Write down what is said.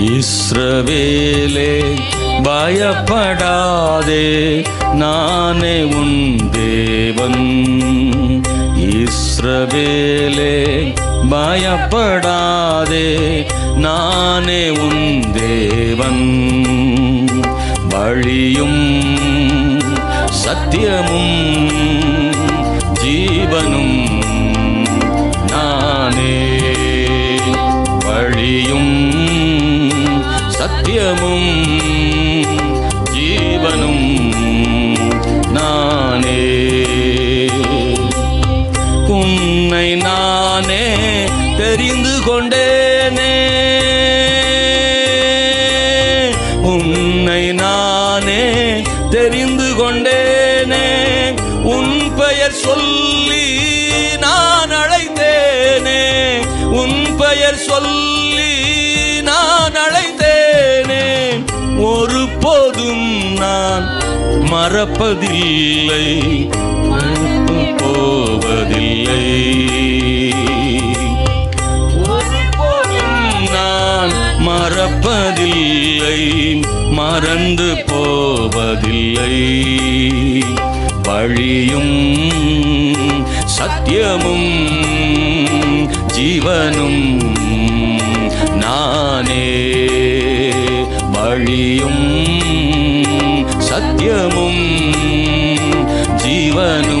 இஸ்ரவேலே பயப்படாதே நானே உன் தேவன். இஸ்ரவேலே பயப்படாதே நானே உன் தேவன். வழியும் சத்தியமும் சத்தியமும் ஜீவனும் நானே. உன்னை நானே தெரிந்து கொண்டேனே. உன்னை நானே தெரிந்து கொண்டேனே. உன் பெயர் சொல்லி நான் அழைத்தேனே. உன் பெயர் சொல்லி ஒருபோதும் நான் மறப்பதில்லை போவதில்லை. நான் மறப்பதில்லை மறந்து போவதில்லை. வழியும் சத்தியமும் ஜீவனும் நானே. வழியும் नित्यमुम् जीवनु